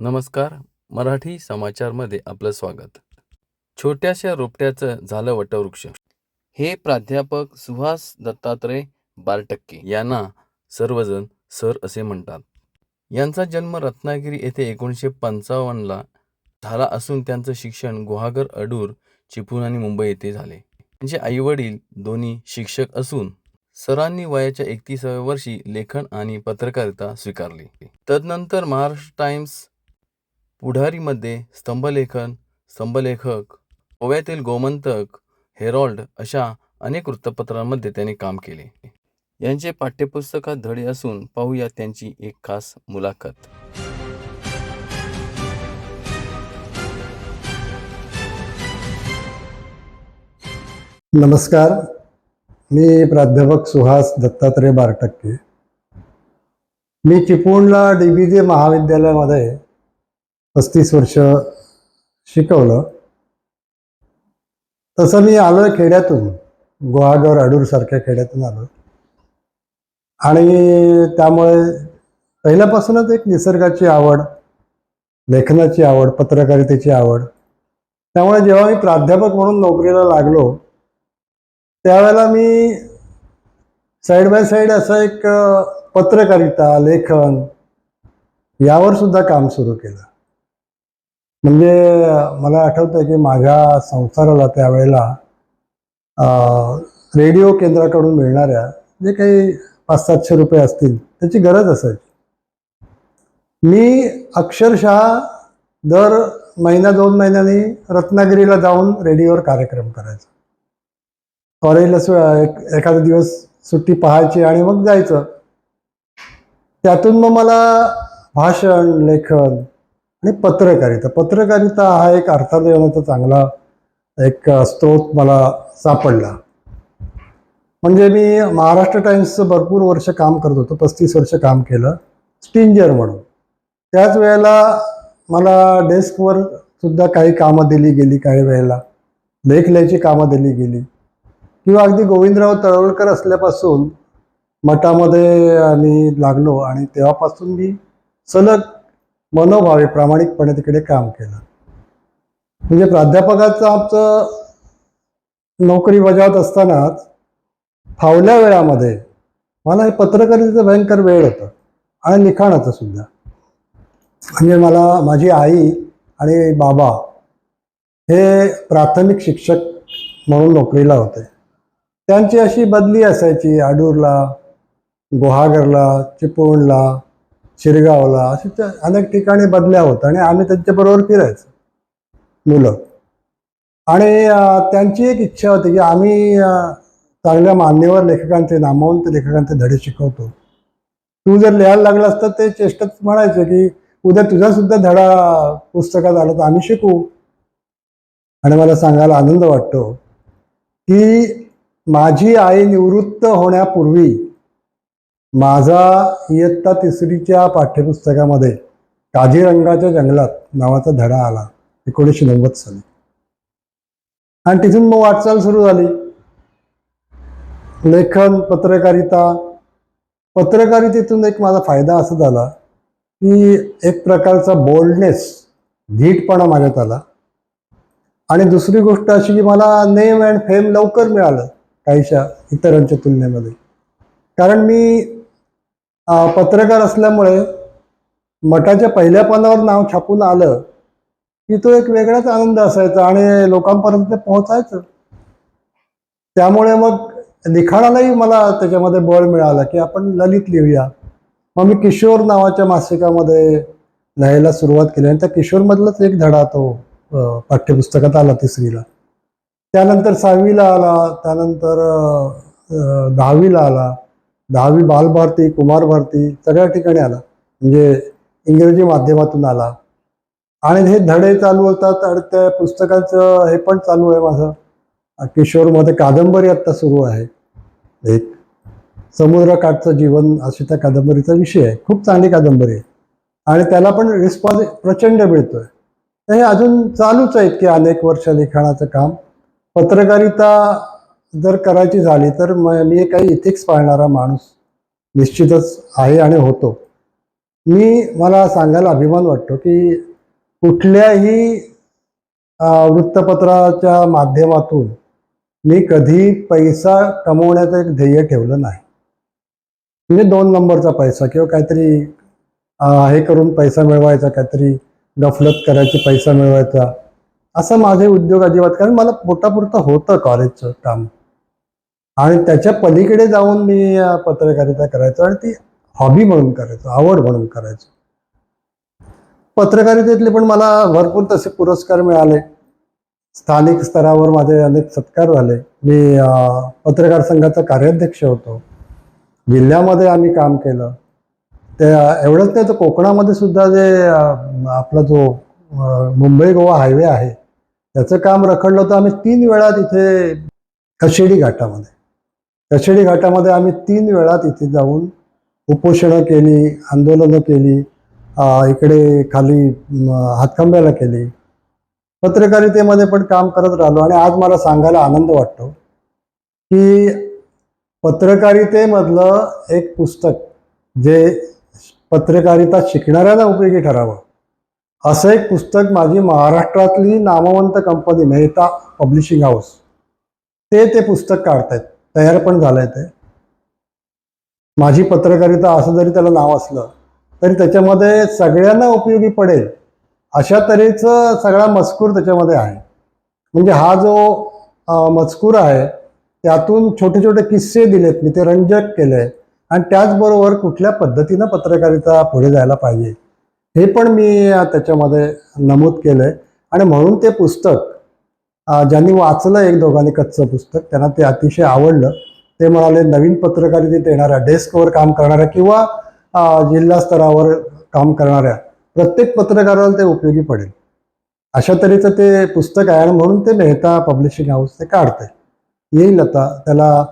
नमस्कार. मराठी समाचारमध्ये आपलं स्वागत. छोट्याशा रोपट्याचं झालं वटवृक्ष. हे प्राध्यापक सुहास दत्तात्रय बारटक्के यांना सर्वजण सर असे म्हणतात. यांचा जन्म रत्नागिरी येथे एकोणीसशे पंचावन्नला झाला असून त्यांचं शिक्षण गुहागर अडूर चिपळूण आणि मुंबई येथे झाले. त्यांचे आईवडील दोन्ही शिक्षक असून सरांनी वयाच्या एकतीसाव्या वर्षी लेखन आणि पत्रकारिता स्वीकारली. तदनंतर महाराष्ट्र टाइम्स पुढारीमध्ये स्तंभलेखन स्तंभलेखक गोव्यातील गोमंतक हेरॉल्ड अशा अनेक वृत्तपत्रांमध्ये त्यांनी काम केले. यांचे पाठ्यपुस्तकात धडे असून पाहूया त्यांची एक खास मुलाखत. नमस्कार. मी प्राध्यापक सुहास दत्तात्रय बारटक्के. मी चिपळूणला डी बी जे महाविद्यालयामध्ये पस्तीस वर्ष शिकवलं. तसं मी आलो खेड्यातून गुहागर अडूरसारख्या खेड्यातून आलो आणि त्यामुळे पहिल्यापासूनच एक निसर्गाची आवड लेखनाची आवड पत्रकारितेची आवड. त्यामुळे जेव्हा मी प्राध्यापक म्हणून नोकरीला लागलो त्यावेळेला मी साईड बाय साईड असं एक पत्रकारिता लेखन यावर सुद्धा काम सुरू केलं. म्हणजे मला आठवतं की माझ्या संसाराला त्यावेळेला रेडिओ केंद्राकडून मिळणाऱ्या जे काही पाच सातशे रुपये असतील त्याची गरज असायची. मी अक्षरशः दर महिना दोन महिन्यांनी रत्नागिरीला जाऊन रेडिओवर कार्यक्रम करायचो. कॉलेजला सु एक एखादा दिवस सुट्टी पाहायची आणि मग जायचं. त्यातून मग मला भाषण लेखन आणि पत्रकारिता. पत्रकारिता हा एक अर्थार्जनाचा चांगला एक स्त्रोत मला सापडला. म्हणजे मी महाराष्ट्र टाइम्सचं भरपूर वर्ष काम करत होतो पस्तीस वर्ष काम केलं स्टिंजर म्हणून. त्याच वेळेला मला डेस्कवर सुद्धा काही कामं दिली गेली काही वेळेला. लेख लिहायची कामं दिली गेली. किंवा अगदी गोविंदराव तळवलकर असल्यापासून मठामध्ये आम्ही लागलो आणि तेव्हापासून मी सलग मनोभावे प्रामाणिकपणे तिकडे काम केलं. म्हणजे प्राध्यापकाचं आमचं नोकरी बजावत असतानाच फावल्या वेळामध्ये मला हे पत्रकारितेचं भयंकर वेळ होतं आणि लिखाणाचं सुद्धा. म्हणजे मला माझी आई आणि बाबा हे प्राथमिक शिक्षक म्हणून नोकरीला होते. त्यांची अशी बदली असायची आडूरला गुहागरला चिपळूणला शिरगावला असे त्या अनेक ठिकाणी बदल्या होत आणि आम्ही त्यांच्याबरोबर फिरायचो मुलं. आणि त्यांची एक इच्छा होती की आम्ही चांगल्या मान्यवर लेखकांचे नामवंत लेखकांचे धडे शिकवतो. तू जर लिहायला लागलास तर ते चेष्टच म्हणायचं की उद्या तुझा सुद्धा धडा पुस्तकात आला तर आम्ही शिकू. आणि मला सांगायला आनंद वाटतो की माझी आई निवृत्त होण्यापूर्वी माझा इयत्ता तिसरीच्या पाठ्यपुस्तकामध्ये काजीरंगाच्या जंगलात नावाचा धडा आला एकोणीसशे नव्वद साली. आणि तिथून मग वाटचाल सुरू झाली. लेखन पत्रकारिता पत्रकारितेतून एक माझा फायदा असा झाला की एक प्रकारचा बोल्डनेस धीटपणा माझ्यात आला. आणि दुसरी गोष्ट अशी की मला नेम अँड फेम लवकर मिळालं काहीशा इतरांच्या तुलनेमध्ये. कारण मी पत्रकार असल्यामुळे मठाच्या पहिल्या पानावर नाव छापून आलं की तो एक वेगळाच आनंद असायचा आणि लोकांपर्यंत ते पोहोचायचं. त्यामुळे मग लिखाणालाही मला त्याच्यामध्ये बळ मिळालं की आपण ललित लिहूया. मग मी किशोर नावाच्या मासिकामध्ये लिहायला सुरुवात केली आणि त्या किशोरमधलाच एक धडा तो पाठ्यपुस्तकात आला तिसरीला. त्यानंतर सहावीला आला त्यानंतर दहावीला आला. दहावी बालभारती कुमार भारती सगळ्या ठिकाणी आला. म्हणजे इंग्रजी माध्यमातून आला. आणि हे धडे चालू होतात आणि त्या पुस्तकाचं हे पण चालू आहे माझं. किशोरमध्ये कादंबरी आत्ता सुरू आहे. एक समुद्रकाठचं जीवन अशी त्या कादंबरीचा विषय आहे. खूप चांगली कादंबरी आहे. आणि त्याला पण रिस्पॉन्स प्रचंड मिळतोय. हे अजून चालूच आहेत की अनेक वर्ष लिखाणाचं काम. पत्रकारिता जर करायची झाली तर म- मी काही इथिक्स पाळणारा माणूस निश्चितच आहे आणि होतो. मी मला सांगायला अभिमान वाटतो की कुठल्याही वृत्तपत्राच्या माध्यमातून मी कधी पैसा कमवण्याचं एक ध्येय ठेवलं नाही. म्हणजे दोन नंबरचा पैसा किंवा काहीतरी हे करून पैसा मिळवायचा काहीतरी गफलत करायची पैसा मिळवायचा. असं माझे उद्योग अजिबात कारण मला पोटापुरतं होतं कॉलेजचं काम. आणि त्याच्या पलीकडे जाऊन मी पत्रकारिता करायचो आणि ती हॉबी म्हणून करायचो आवड म्हणून करायचो. पत्रकारितेतले पण मला भरपूर तसे पुरस्कार मिळाले. स्थानिक स्तरावर माझे अनेक सत्कार झाले. मी पत्रकार संघाचा कार्याध्यक्ष होतो. जिल्ह्यामध्ये आम्ही काम केलं. ते एवढंच नाही तर कोकणामध्ये सुद्धा जे आपला जो मुंबई गोवा हायवे आहे त्याचं काम रखडलं होतं. आम्ही तीन वेळा तिथे कशेडी घाटामध्ये कशेडी घाटामध्ये आम्ही तीन वेळा तिथे जाऊन उपोषणं केली आंदोलनं केली इकडे खाली हातखंब्याला केली. पत्रकारितेमध्ये पण काम करत राहिलो आणि आज मला सांगायला आनंद वाटतो की पत्रकारितेमधलं एक पुस्तक जे पत्रकारिता शिकणाऱ्यांना उपयोगी ठरावं असं एक पुस्तक माझी महाराष्ट्रातली नामवंत कंपनी मेहता पब्लिशिंग हाऊस ते ते पुस्तक काढतायत. तयार पण झालं आहे ते. माझी पत्रकारिता असं जरी त्याला नाव असलं तरी त्याच्यामध्ये सगळ्यांना उपयोगी पडेल अशा तऱ्हेचं सगळा मजकूर त्याच्यामध्ये आहे. म्हणजे हा जो मजकूर आहे त्यातून छोटे छोटे किस्से दिलेत मी ते रंजक केले आणि त्याचबरोबर कुठल्या पद्धतीनं पत्रकारिता पुढे जायला पाहिजे हे पण मी त्याच्यामध्ये नमूद केलं आहे आणि म्हणून ते पुस्तक ज्यांनी वाचलं एक दोघांनी कच्चं पुस्तक त्यांना ते अतिशय आवडलं. ते म्हणाले नवीन पत्रकारितेत येणाऱ्या डेस्कवर काम करणाऱ्या किंवा जिल्हा स्तरावर काम करणाऱ्या प्रत्येक पत्रकाराला ते उपयोगी पडेल. अशा तऱ्हेचं ते पुस्तक आहे आणि म्हणून ते मेहता पब्लिशिंग हाऊस ते काढते येईल आता. त्याला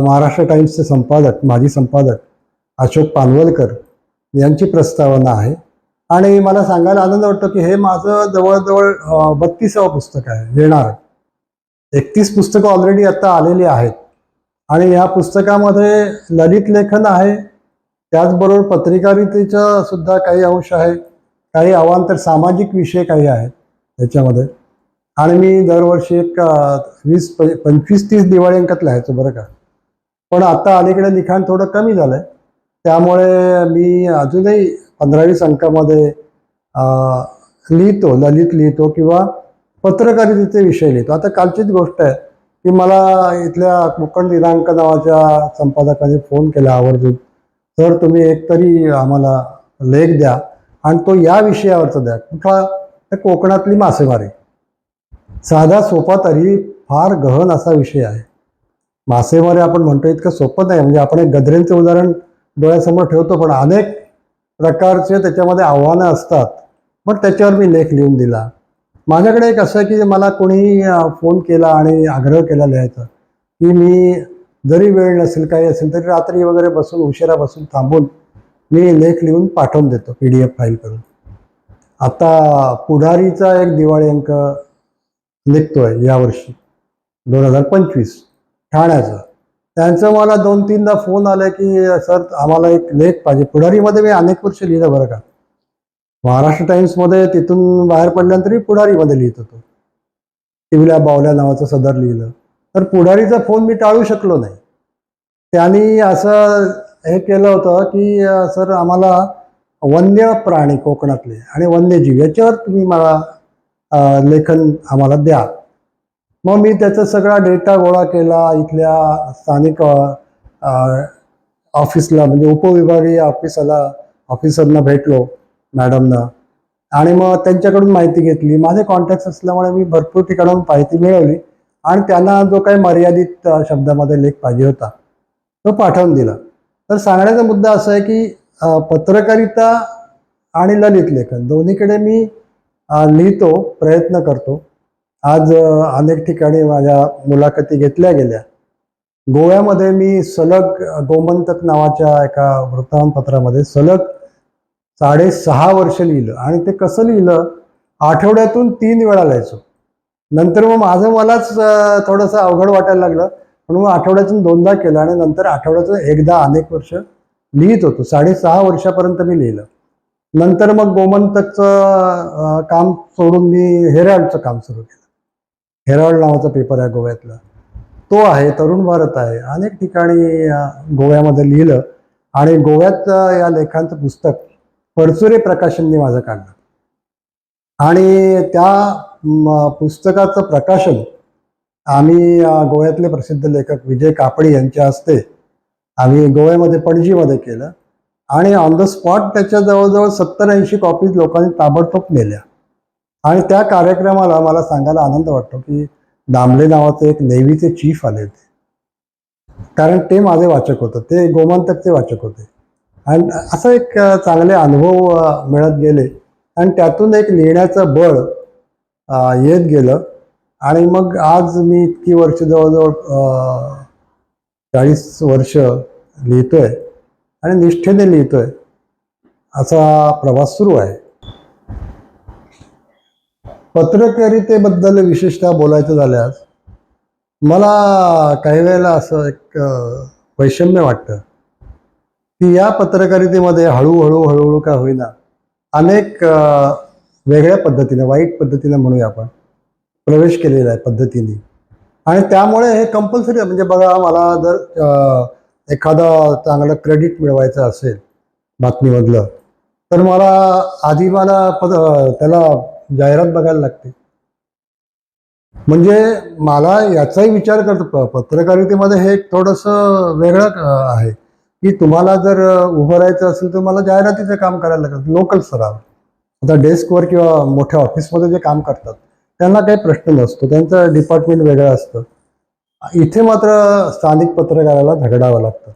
महाराष्ट्र टाइम्सचे संपादक माजी संपादक अशोक पानवलकर यांची प्रस्तावना आहे. आणि मला सांगायला आनंद वाटतो की हे माझं जवळजवळ बत्तीसावं पुस्तक आहे येणार. एकतीस पुस्तकं ऑलरेडी आता आलेली आहेत. आणि या पुस्तकामध्ये ललित लेखन आहे त्याचबरोबर पत्रकारितेचा सुद्धा काही अंश आहे काही अवांतर सामाजिक विषय काही आहेत त्याच्यामध्ये. आणि मी दरवर्षी एक वीस प- पंचवीस तीस दिवाळी अंकात लिहायचो बरं का. पण आता अलीकडे लिखाण थोडं कमी झालं आहे त्यामुळे मी अजूनही पंधरावी अंकामध्ये लिहितो ललित लिहितो किंवा पत्रकारितेचे विषय लिहितो. आता कालचीच गोष्ट आहे की मला इथल्या कोकण दिनांक नावाच्या संपादकाने फोन केला आवर्जून. तर तुम्ही एकतरी आम्हाला लेख द्या आणि तो या विषयावरचा द्या. कुठला कोकणातली मासेमारी. साधा सोपा तरी फार गहन असा विषय आहे. मासेमारी आपण म्हणतो इतकं सोपं नाही. म्हणजे आपण एक गजरेंचं उदाहरण डोळ्यासमोर ठेवतो पण अनेक प्रकारचे त्याच्यामध्ये आव्हानं असतात. पण त्याच्यावर मी लेख लिहून दिला. माझ्याकडे एक असं की मला कोणी फोन केला आणि आग्रह केला लिहायचा की मी जरी वेळ नसेल काही असेल तरी रात्री वगैरे बसून उशिरा बसून थांबून मी लेख लिहून पाठवून देतो पी डी एफ फाईल करून. आता पुढारीचा एक दिवाळी अंक निघतोय यावर्षी दोन हजार पंचवीस ठाण्याचा. त्यांचं मला दोन तीनदा फोन आला की सर आम्हाला एक लेख पाहिजे. पुढारीमध्ये मी अनेक वर्ष लिहिलं बरं का. महाराष्ट्र टाइम्समध्ये तिथून बाहेर पडल्यानंतरही पुढारीमध्ये लिहित होतो. टिवल्या बावल्या नावाचं सदर लिहिलं. तर पुढारीचा फोन मी टाळू शकलो नाही. त्यांनी असं हे केलं होतं की सर आम्हाला वन्य प्राणी कोकणातले आणि वन्यजीव याच्यावर तुम्ही मला लेखन आम्हाला द्या. मग मी त्याचा सगळा डेटा गोळा केला इथल्या स्थानिक ऑफिसला म्हणजे उपविभागीय ऑफिसला ऑफिसरना भेटलो मॅडमना. आणि मग त्यांच्याकडून माहिती घेतली. माझे कॉन्टॅक्ट असल्यामुळे मी भरपूर ठिकाणाहून माहिती मिळवली आणि त्यांना जो काही मर्यादित शब्दामध्ये लेख पाहिजे होता तो पाठवून दिला. तर सांगण्याचा मुद्दा असा आहे की पत्रकारिता आणि ललित लेखन दोन्हीकडे मी लिहितो प्रयत्न करतो. आज अनेक ठिकाणी माझ्या मुलाखती घेतल्या गेल्या. गोव्यामध्ये मी सलग गोमंतक नावाच्या एका वृत्तमानपत्रामध्ये सलग साडेसहा वर्ष लिहिलं. आणि ते कसं लिहिलं? आठवड्यातून तीन वेळा लिहायचो. नंतर मग माझं मलाच थोडंसं अवघड वाटायला लागलं. म्हणून मग आठवड्यातून दोनदा केलं आणि नंतर आठवड्यातून एकदा अनेक वर्ष लिहित होतो. साडेसहा वर्षापर्यंत मी लिहिलं. नंतर मग गोमंतकचं काम सोडून मी हेराल्डचं काम सुरू केलं. हेराल्ड नावाचा पेपर आहे गोव्यातला. तो आहे तरुण भारत आहे. अनेक ठिकाणी गोव्यामध्ये लिहिलं आणि गोव्यात या लेखांचं पुस्तक परचुरे प्रकाशनने माझं काढलं. आणि त्या पुस्तकाचं प्रकाशन आम्ही गोव्यातले प्रसिद्ध लेखक विजय कापडी यांच्या हस्ते आम्ही गोव्यामध्ये पणजीमध्ये केलं. आणि ऑन द स्पॉट त्याच्या जवळजवळ सत्तर ऐंशी कॉपीज लोकांनी ताबडतोब नेल्या. आणि त्या कार्यक्रमाला मला सांगायला आनंद वाटतो की दामले नावाचे एक नेव्हीचे चीफ आले होते कारण ते माझे वाचक होतं ते गोमंतकचे वाचक होते. आणि असं एक चांगले अनुभव मिळत गेले. आणि त्यातून एक लिहिण्याचं बळ येत गेलं. आणि मग आज मी इतकी वर्ष जवळजवळ चाळीस वर्ष लिहितोय आणि निष्ठेने लिहितोय. असा प्रवास सुरू आहे. पत्रकारितेबद्दल विशेषतः बोलायचं झाल्यास मला काही वेळेला असं एक वैषम्य वाटतं की या पत्रकारितेमध्ये हळूहळू हळूहळू का होईना अनेक वेगळ्या पद्धतीने वाईट पद्धतीने म्हणूया आपण प्रवेश केलेला आहे पद्धतीने. आणि त्यामुळे हे कंपल्सरी म्हणजे बघा मला जर एखादा एखादं चांगलं क्रेडिट मिळवायचं असेल बातमीमधलं तर मला आधी मला पद त्याला जाहिरात बघायला लागते. म्हणजे मला याचाही विचार करतो पत्रकारितेमध्ये हे एक थोडंसं वेगळं आहे. की तुम्हाला जर उभं राहायचं असेल तर मला जाहिरातीचं काम करायला लागतं लोकल स्तरावर आता डेस्कवर किंवा मोठ्या ऑफिसमध्ये जे काम करतात त्यांना काही प्रश्न नसतो त्यांचं डिपार्टमेंट वेगळं असतं. इथे मात्र स्थानिक पत्रकाराला झगडावं लागतं.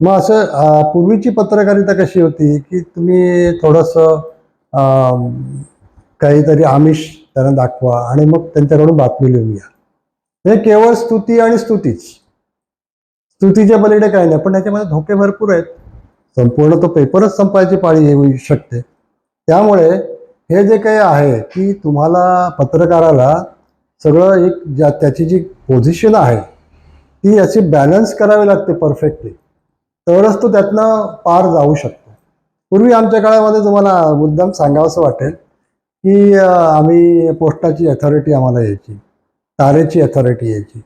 मग असं पूर्वीची पत्रकारिता कशी होती की तुम्ही थोडंसं काहीतरी आमिष त्यांना दाखवा आणि मग त्यांच्याकडून बातमी लिहून घ्या. हे केवळ स्तुती आणि स्तुतीच. स्तुतीच्या पलीकडे काही नाही पण त्याच्यामध्ये धोके भरपूर आहेत. संपूर्ण तो पेपरच संपायची पाळी येऊ शकते. त्यामुळे हे जे काही आहे की तुम्हाला पत्रकाराला सगळं एक ज्या त्याची जी पोझिशन आहे ती अशी बॅलन्स करावी लागते परफेक्टली तरच तो त्यातनं पार जाऊ शकतो. पूर्वी आमच्या काळामध्ये तुम्हाला मुद्दाम सांगावंसं वाटेल की आम्ही पोस्टाची अथॉरिटी आम्हाला यायची. तारेची अथॉरिटी यायची.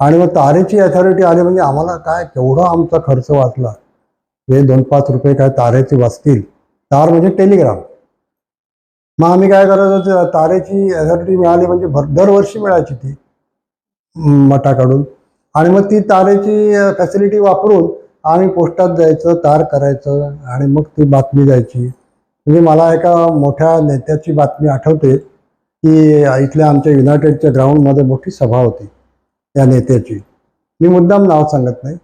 आणि मग तारेची अथॉरिटी आली म्हणजे आम्हाला काय केवढा आमचा खर्च वाचला. हे दोन पाच रुपये काय तारेचे वाचतील. तार म्हणजे टेलिग्राम. मग आम्ही काय करायचो तारेची अथॉरिटी मिळाली म्हणजे भर दरवर्षी मिळायची ती मठाकडून आणि मग ती तारेची फॅसिलिटी वापरून आम्ही पोस्टात जायचं तार करायचं आणि मग ती बातमी जायची म्हणजे मला एका मोठ्या नेत्याची बातमी आठवते की इथल्या आमच्या युनायटेडच्या ग्राउंडमध्ये मोठी सभा होती त्या नेत्याची. मी मुद्दाम नाव सांगत नाही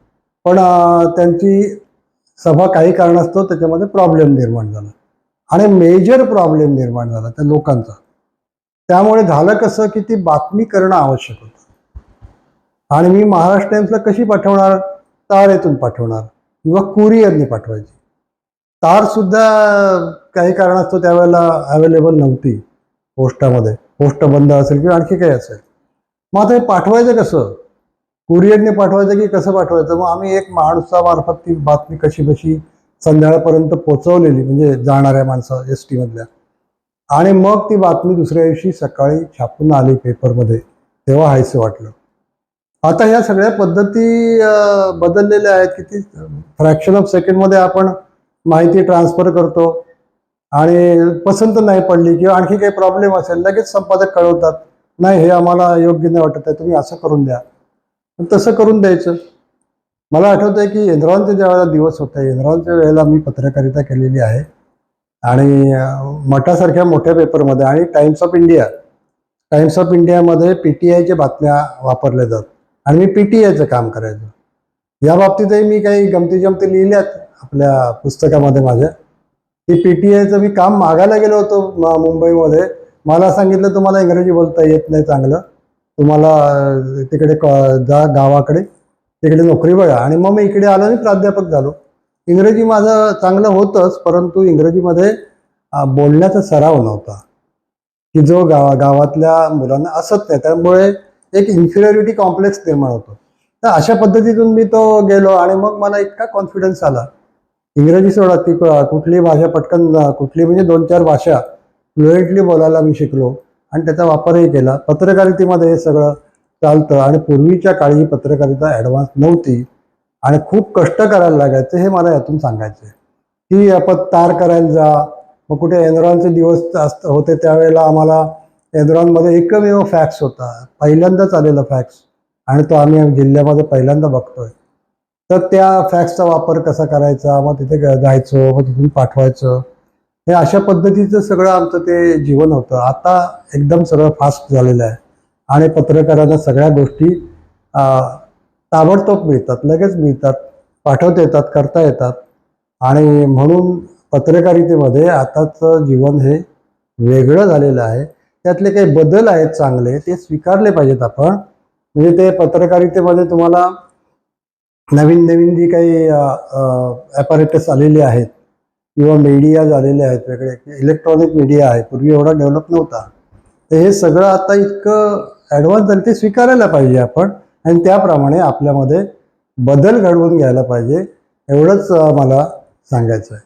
पण त्यांची सभा काही कारणास्तव त्याच्यामध्ये प्रॉब्लेम निर्माण झाला. आणि मेजर प्रॉब्लेम निर्माण झाला त्या लोकांचा. त्यामुळे झालं कसं की ती बातमी करणं आवश्यक होतं. आणि मी महाराष्ट्र टाइम्सला कशी पाठवणार? तारेतून पाठवणार. किंवा कुरिअरनी पाठवायची. तार सुद्धा काही कारणास्तव त्यावेळेला अवेलेबल नव्हती पोस्टामध्ये. पोस्ट बंद असेल किंवा आणखी काही असेल. मग आता हे पाठवायचं कसं? कुरिअरने पाठवायचं की कसं पाठवायचं? मग आम्ही एक माणसामार्फत ती बातमी कशी कशी संध्याकाळपर्यंत पोचवलेली म्हणजे जाणाऱ्या माणसं एस टीमधल्या आणि मग ती बातमी दुसऱ्या दिवशी सकाळी छापून आली पेपरमध्ये तेव्हा हायसं वाटलं. आता ह्या सगळ्या पद्धती बदललेल्या आहेत की ती फ्रॅक्शन ऑफ सेकंडमध्ये आपण माहिती ट्रान्सफर करतो. आणि पसंत नाही पडली किंवा आणखी काही प्रॉब्लेम असेल लगेच संपादक कळवतात. नाही हे आम्हाला योग्य नाही वाटत आहे तुम्ही असं करून द्या. तसं करून द्यायचं. मला आठवतं आहे की एनरॉनचे ज्या वेळेला दिवस होते इंद्रावणच्या वेळेला मी पत्रकारिता केलेली आहे. आणि मठासारख्या मोठ्या पेपरमध्ये आणि Times of India Times of इंडियामध्ये पी टी आयच्या बातम्या वापरल्या जात. आणि मी पी टी आयचं काम करायचो. या बाबतीतही मी काही गमती जमती लिहिल्यात आपल्या पुस्तकामध्ये माझ्या. की पी टी मी काम मागायला गेलो होतो मुंबईमध्ये. मला सांगितलं तुम्हाला इंग्रजी बोलता येत नाही चांगलं. तुम्हाला तिकडे जा गावाकडे. तिकडे नोकरी बघा. आणि मग मी इकडे आलो आणि प्राध्यापक झालो. इंग्रजी माझं चांगलं होतंच परंतु इंग्रजीमध्ये बोलण्याचा सराव नव्हता. की जो गावा गावातल्या मुलांना असत नाही त्यामुळे एक इन्फिरियरिटी कॉम्प्लेक्स निर्माण होतो. तर अशा पद्धतीतून मी तो गेलो आणि मग मला इतका कॉन्फिडन्स आला. इंग्रजी सोडा ती क- कुठली भाषा पटकन कुठली म्हणजे दोन चार भाषा फ्लुएंटली बोलायला मी शिकलो आणि त्याचा वापरही केला. पत्रकारितेमध्ये हे सगळं चालतं आणि पूर्वीच्या काळी पत्रकारिता ॲडव्हान्स नव्हती आणि खूप कष्ट करायला लागायचं हे मला यातून सांगायचं आहे की आपण तार करायला जा मग कुठे एनरॉनचे दिवस असत होते त्यावेळेला आम्हाला एनरॉनमध्ये एकमेव फॅक्स होता. पहिल्यांदाच आलेला फॅक्स आणि तो आम्ही जिल्ह्यामध्ये पहिल्यांदा बघतोय. तर त्या फॅक्सचा वापर कसा करायचा? मग तिथे ग- मग तिथून पाठवायचं. हे अशा पद्धतीचं सगळं आमचं ते जीवन होतं. आता एकदम सगळं फास्ट झालेलं आहे. आणि पत्रकारांना सगळ्या गोष्टी ताबडतोब मिळतात. लगेच मिळतात. पाठवता येतात करता येतात. आणि म्हणून पत्रकारितेमध्ये आताचं जीवन हे वेगळं झालेलं आहे. त्यातले काही बदल आहेत चांगले ते स्वीकारले पाहिजेत आपण. म्हणजे ते पत्रकारितेमध्ये तुम्हाला नवीन नवीन जी काही ॲपॅरेटस आलेले आहेत किंवा मीडिया झालेले आहेत वेगळे इलेक्ट्रॉनिक मीडिया आहे पूर्वी एवढा डेव्हलप नव्हता. तर हे सगळं आता इतकं ॲडव्हान्स झालं ते स्वीकारायला पाहिजे आपण आणि त्याप्रमाणे आपल्यामध्ये बदल घडवून घ्यायला पाहिजे एवढंच मला सांगायचं आहे.